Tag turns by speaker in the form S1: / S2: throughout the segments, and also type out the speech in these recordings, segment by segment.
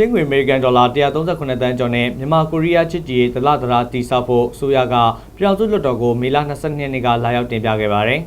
S1: ချင်းငွေအမေရိကန်ဒေါ်လာ138တန်းကျော်နဲ့မြန်မာကိုရီးယားချစ်ကြည်ရေးဒလဒရာတီဆောက်ဖို့အစိုးရကပြည်ထောင်စုလွှတ်တော်ကိုမေလ22ရက်နေ့ကလာရောက်တင်ပြခဲ့ပါတယ်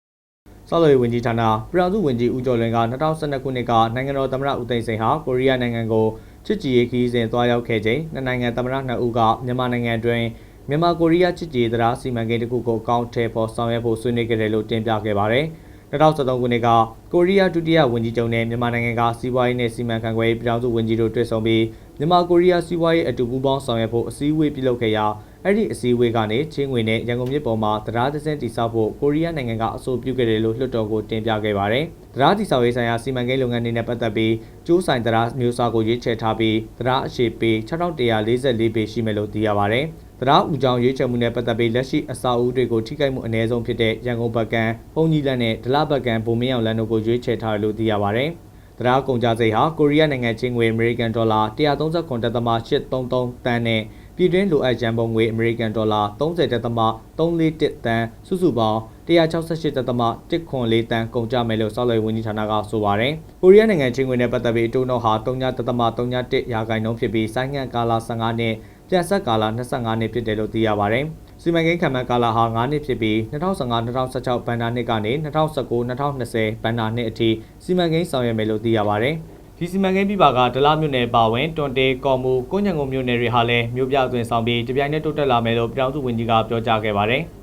S1: ။ဆောက်လုပ်ရေးဝန်ကြီးဌာနပြည်ထောင်စုဝန်ကြီးဦးကျော်လွင်က2012ခုနှစ်ကနိုင်ငံတော်သမ္မတဦးသိန်းစိန်ဟာကိုရီးယားနိုင်ငံကိုချစ်ကြည်ရေးခီးစဉ်သွားရောက်ခဲ့ချိန်နှစ်နိုင်ငံသမ္မတနှစ်ဦးကမြန်မာနိုင်ငံအတွင်းမြန်မာကိုရီးယားချစ်ကြည်ရေးတရားစီမံကိန်းတစ်ခုကိုအကောင့်ထဲပေါ်ဆောင်ရွက်ဖို့ဆွေးနွေးခဲ့တယ်လို့တင်ပြခဲ့ပါတယ်။ 2013ခုနှစ်ကကိုရီးယားဒုတိယဝန်ကြီးချုပ်နဲ့မြန်မာနိုင်ငံကစီးပွားရေးနဲ့စီမံခန့်ခွဲရေးပြည်ထောင်စုဝန်ကြီးတို့တွေ့ဆုံပြီးမြန်မာကိုရီးယားစီးပွားရေးအတူပူးပေါင်းဆောင်ရွက်ဖို့အစည်းအဝေးပြုလုပ်ခဲ့ရာ အဲ့ဒီအစည်းအဝေးကနေချင်းငွေနဲ့ရန်ကုန်မြို့ပေါ်မှာတရားသစင်းတိစောက်ဖို့ကိုရီးယားနိုင်ငံကအဆိုပြုခဲ့တယ်လို့လွှတ်တော်ကိုတင်ပြခဲ့ပါတယ်။တရားတိစောက်ရေးဆိုင်ရာစီမံကိန်းလုပ်ငန်းတွေနဲ့ပတ်သက်ပြီးကျိုးဆိုင်တရားမျိုးစားကိုရွေးချယ်ထားပြီးတရားအရှိပေ6144ပေရှိမယ်လို့သိရပါတယ်။တရားဦးကြောင်ရွေးချယ်မှုနဲ့ပတ်သက်ပြီးလက်ရှိအစာအုပ်တွေကိုထိခိုက်မှုအ ਨੇ ဆုံးဖြစ်တဲ့ရန်ကုန်ဘက်ကံ၊ပုံကြီးလက်နဲ့ဒလဘက်ကံဗိုလ်မင်းအောင်လန်တို့ကိုရွေးချယ်ထားတယ်လို့သိရပါတယ်။တရားကုန်ကြစိတ်ဟာကိုရီးယားနိုင်ငံချင်းငွေအမေရိကန်ဒေါ်လာ139.833တန်းနဲ့ ပြည်တွင်းလိုအပ်ရန်ပုံငွေအမေရိကန်ဒေါ်လာ30.341တန်းစုစုပေါင်း168.1ခွန်4တန်းကုန်ကြမယ်လို့စောက်လွယ်ဝန်ကြီးဌာနကဆိုပါတယ်။ကိုရီးယားနိုင်ငံချင်းငွေနဲ့ပတ်သက်ပြီးအတိုးနှုန်းဟာ3.31ရာခိုင်နှုန်းဖြစ်ပြီးဆိုင်းငံ့ကာလ15နှစ်ပြန်ဆက်ကာလ25နှစ်ဖြစ်တယ်လို့သိရပါတယ်။စီမံကိန်းခံမှန်းကာလဟာ9နှစ်ဖြစ်ပြီး2015-2016ဘဏ္ဍာနှစ်ကနေ2019-2020ဘဏ္ဍာနှစ်အထိစီမံကိန်းဆောင်ရွက်မယ်လို့သိရပါတယ်။ ဒီစီမံကိန်းပြပါကဒလမြို့နယ်ပါဝင်တွန်တေကော်မူကိုညံကုန်းမြို့နယ်တွေဟာလည်းမြို့ပြအသွင်ဆောင်ပြီးတပြိုင်နက်တိုးတက်လာမယ်လို့ပြည်ထောင်စုဝန်ကြီးကပြောကြားခဲ့ပါတယ်။